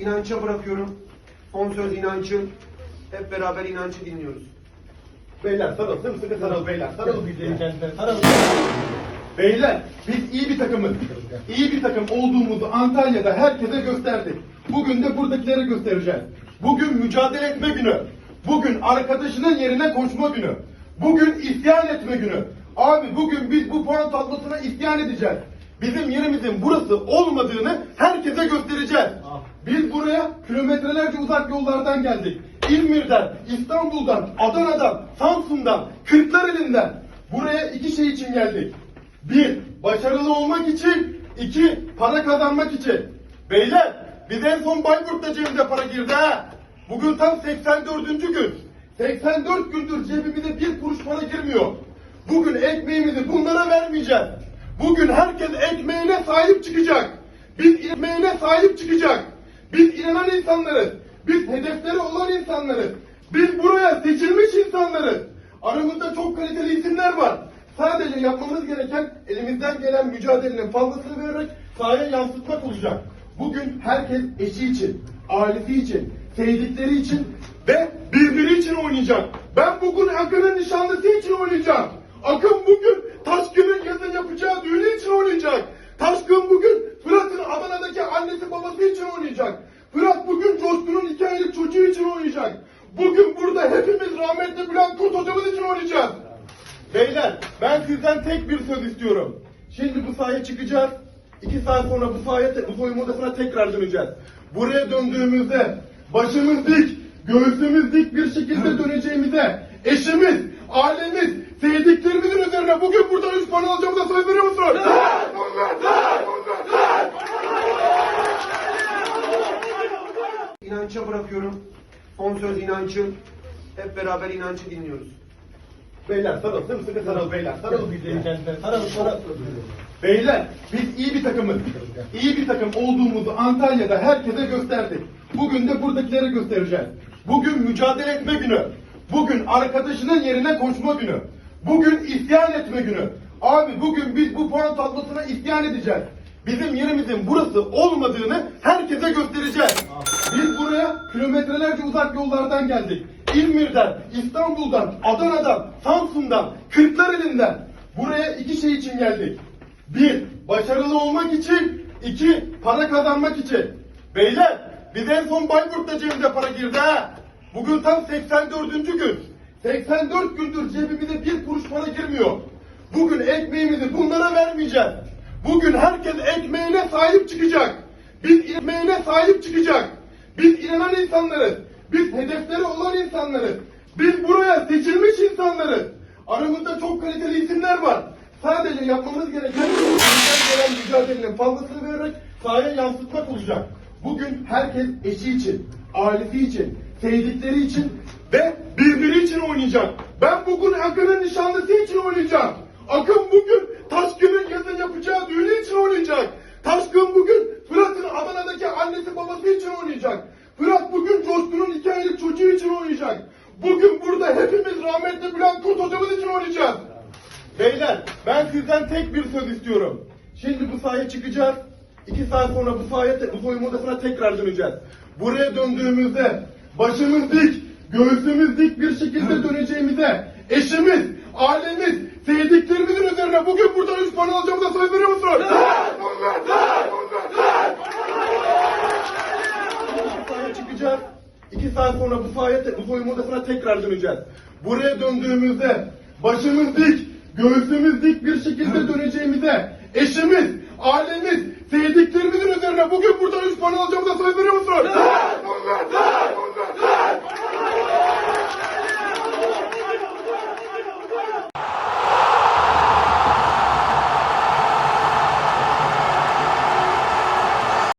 İnança bırakıyorum. Son söz inancım. Hep beraber inancı dinliyoruz. Beyler sarıl, sımsıkı sarıl beyler. Sarıl bizi. Sarıl. Beyler, biz iyi bir takımız. İyi bir takım olduğumuzu Antalya'da herkese gösterdik. Bugün de buradakilere göstereceğiz. Bugün mücadele etme günü. Bugün arkadaşının yerine koşma günü. Bugün isyan etme günü. Abi bugün biz bu puan tablosuna isyan edeceğiz. Bizim yerimizin burası olmadığını herkese göstereceğiz. Biz buraya kilometrelerce uzak yollardan geldik. İzmir'den, İstanbul'dan, Adana'dan, Samsun'dan, Kırklareli'nden. Buraya iki şey için geldik. Bir, başarılı olmak için. iki para kazanmak için. Beyler, biz en son Bayburt'ta cebimize para girdi ha. Bugün tam 84. gün. 84 gündür cebimize bir kuruş para girmiyor. Bugün ekmeğimizi bunlara vermeyeceğiz. Bugün herkes ekmeğine sahip çıkacak. Biz ekmeğine sahip çıkacak. Biz inanan insanlarız. Biz hedefleri olan insanlarız. Biz buraya seçilmiş insanlarız. Aramızda çok kaliteli isimler var. Sadece yapmamız gereken elimizden gelen mücadelenin fazlasını vererek sahaya yansıtmak olacak. Bugün herkes eşi için, ailesi için, sevdikleri için ve birbiri için oynayacak. Ben bugün Akın'ın nişanlısı için oynayacağım. Akın bugün Taşkın'ın yapacağı düğünü için oynayacak. Taşkın bugün Fırat'ın Adana'daki annesi babası için oynayacak. Fırat bugün Coşkun'un iki aylık çocuğu için oynayacak. Bugün burada hepimiz rahmetli Bülent Kurt hocamız için oynayacağız. Beyler ben sizden tek bir söz istiyorum. Şimdi bu sahaya çıkacağız. İki saat sonra bu sahaya, bu soyunma odasına tekrar döneceğiz. Buraya döndüğümüzde başımız dik, göğsümüz dik bir şekilde döneceğimize eşimiz, ailemiz, sevdiklerimizin üzerine bugün buradan üç puan alacağımıza söz veriyor musunuz? İnança bırakıyorum. Son söz inancım. Hep beraber inancı dinliyoruz. Beyler sarıl, sımsıkı sarıl beyler. Sarıl bizi. Sarıl, sarıl. Beyler, biz iyi bir takımız. İyi bir takım olduğumuzu Antalya'da herkese gösterdik. Bugün de buradakilere göstereceğiz. Bugün mücadele etme günü. Bugün arkadaşının yerine koşma günü. Bugün isyan etme günü. Abi bugün biz bu puan tablosuna isyan edeceğiz. Bizim yerimizin burası olmadığını herkese göstereceğiz. Biz buraya kilometrelerce uzak yollardan geldik. İzmir'den, İstanbul'dan, Adana'dan, Samsun'dan, Kırklareli'nden. Buraya iki şey için geldik. Bir, başarılı olmak için. iki para kazanmak için. Beyler, biz en son Bayburt'ta cebimize para girdi ha. Bugün tam 84. gün. 84 gündür cebimize bir kuruş para girmiyor. Bugün ekmeğimizi bunlara vermeyeceğiz. Bugün herkes ekmeğine sahip çıkacak. Biz ekmeğine sahip çıkacak. Biz inanan insanlarız. Biz hedefleri olan insanlarız. Biz buraya seçilmiş insanlarız. Aramızda çok kaliteli isimler var. Sadece yapmamız gereken gelen mücadelenin fazlasını vererek sahaya yansıtmak olacak. Bugün herkes eşi için, ailesi için, sevdikleri için ve birbiri için oynayacak. Ben bugün Akın'ın nişanlısı için oynayacağım. Akın bugün Taşkın'ın yazın yapacağı düğünü için oynayacak. Taşkın bugün Fırat'ın Adana'daki annesi oynayacak. Fırat bugün Coşkun'un iki aylık çocuğu için oynayacak. Bugün burada hepimiz rahmetli Bülent Kurt hocamız için oynayacağız. Beyler ben sizden tek bir söz istiyorum. Şimdi bu sahaya çıkacağız. İki saat sonra bu sahaya, bu soyunma odasına tekrar döneceğiz. Buraya döndüğümüzde başımız dik, göğsümüz dik bir şekilde döneceğimize eşimiz, ailemiz, sevdiklerimizin üzerine bugün buradan üç puan alacağımıza söz veriyor musunuz? Bu sahaya çıkacağız. İki saat sonra bu sahaya, bu soyunma odasına tekrar döneceğiz. Buraya döndüğümüzde başımız dik, göğsümüz dik bir şekilde döneceğimize eşimiz, ailemiz,